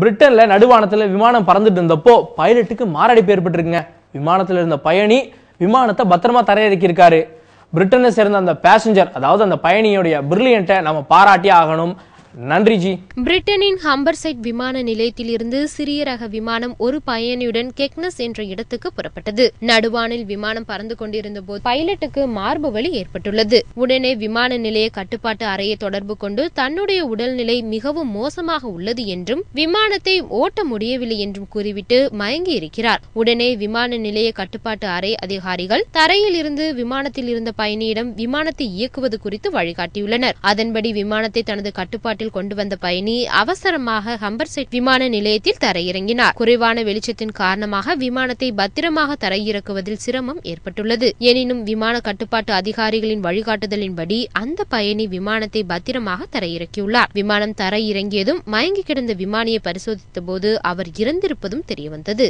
பிரிட்டன்ல நடுவானத்துல விமானம் பறந்துட்டு இருந்தப்போ பைலட்டுக்கு மாரடைப்பு ஏற்பட்டிருக்குங்க. விமானத்துல இருந்த பயணி விமானத்தை பத்திரமா தரையிறக்கியிருக்காரு. பிரிட்டனை சேர்ந்த அந்த பேசஞ்சர் அதாவது அந்த பயணியுடைய பிரில்லியண்ட்டை நம்ம பாராட்டியே ஆகணும். நன்றி ஜி. பிரிட்டனின் ஹம்பர்சைட் விமான நிலையத்திலிருந்து சிறிய ரக விமானம் ஒரு பயணியுடன் கெக்னஸ் என்ற இடத்துக்கு புறப்பட்டது. நடுவானில் விமானம் பறந்து கொண்டிருந்த போது பைலட்டுக்கு மார்பு வலி ஏற்பட்டுள்ளது. உடனே விமான நிலைய கட்டுப்பாட்டு அறையை தொடர்பு கொண்டு தன்னுடைய உடல்நிலை மிகவும் மோசமாக உள்ளது என்றும் விமானத்தை ஓட்ட முடியவில்லை என்றும் கூறிவிட்டு மயங்கி இருக்கிறார் உடனே விமான நிலைய கட்டுப்பாட்டு அறை அதிகாரிகள் தரையில் இருந்து விமானத்தில் இருந்த பயணியிடம் விமானத்தை இயக்குவது குறித்து வழிகாட்டியுள்ளனர். அதன்படி விமானத்தை தனது கட்டுப்பாட்டில் கொண்டு வந்த பயணி அவசரமாக ஹம்பர்செட் விமான நிலையத்தில் தரையிறங்கினார். குறைவான வெளிச்சத்தின் காரணமாக விமானத்தை பத்திரமாக தரையிறக்குவதில் சிரமம் ஏற்பட்டுள்ளது. எனினும் விமான கட்டுப்பாட்டு அதிகாரிகளின் வழிகாட்டுதலின்படி அந்த பயணி விமானத்தை பத்திரமாக தரையிறக்கியுள்ளார். விமானம் தரையிறங்கியதும் மயங்கி கிடந்த விமானியை பரிசோதித்த போது அவர் இறந்திருப்பதும் தெரியவந்தது.